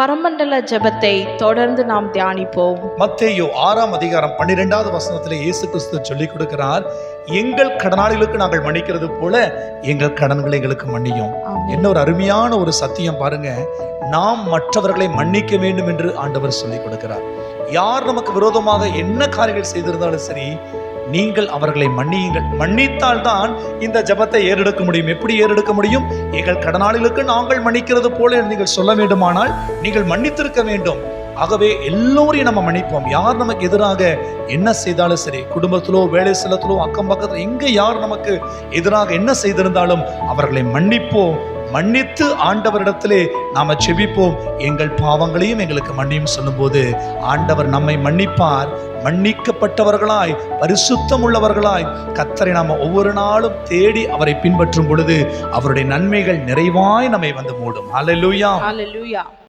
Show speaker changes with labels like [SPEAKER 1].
[SPEAKER 1] பரமண்டல ஜெபத்தை தொடர்ந்து நாம் தியானிப்போம்.
[SPEAKER 2] மத்தேயு ஆறாம் அதிகாரம் பன்னிரெண்டாவது வசனத்திலே இயேசு கிறிஸ்து சொல்லிக் கொடுக்கிறார் எங்கள் கடனாளிகளுக்கு நாங்கள் மன்னிக்கிறது போல எங்கள் கடன்களை எங்களுக்கு மன்னியும். என்ன ஒரு அருமையான ஒரு சத்தியம் பாருங்க. நாம் மற்றவர்களை மன்னிக்க வேண்டும் என்று ஆண்டவர் சொல்லிக் கொடுக்கிறார். யார் நமக்கு விரோதமாக என்ன காரியங்கள் செய்திருந்தாலும் சரி நீங்கள் அவர்களை மன்னியுங்கள். மன்னித்தால் தான் இந்த ஜெபத்தை ஏறெடுக்க முடியும். எப்படி ஏறெடுக்க முடியும்? எங்கள் கடனாளிகளுக்கு நாங்கள் மன்னிக்கிறது போல நீங்கள் சொல்ல வேண்டுமானால் நீங்கள் மன்னித்திருக்க வேண்டும். ஆகவே எல்லோரையும் நம்ம மன்னிப்போம். யார் நமக்கு எதிராக என்ன செய்தாலும் சரி குடும்பத்திலோ வேலை ஸ்தலத்திலோ அக்கம் பக்கத்தில் எங்கே யார் நமக்கு எதிராக என்ன செய்திருந்தாலும் அவர்களை மன்னிப்போம். மன்னித்து ஆண்டவரிடத்திலே நாம செபிப்போம். எங்கள் பாவங்களையும் எங்களுக்கு மன்னியும் சொல்லும்போது ஆண்டவர் நம்மை மன்னிப்பார். மன்னிக்கப்பட்டவர்களாய் பரிசுத்தம் உள்ளவர்களாய் கத்தரை நாம ஒவ்வொரு நாளும் தேடி அவரை பின்பற்றும் பொழுது அவருடைய நன்மைகள் நிறைவாய் நம்மை வந்து மூடும். ஹalleluya
[SPEAKER 1] ஹalleluya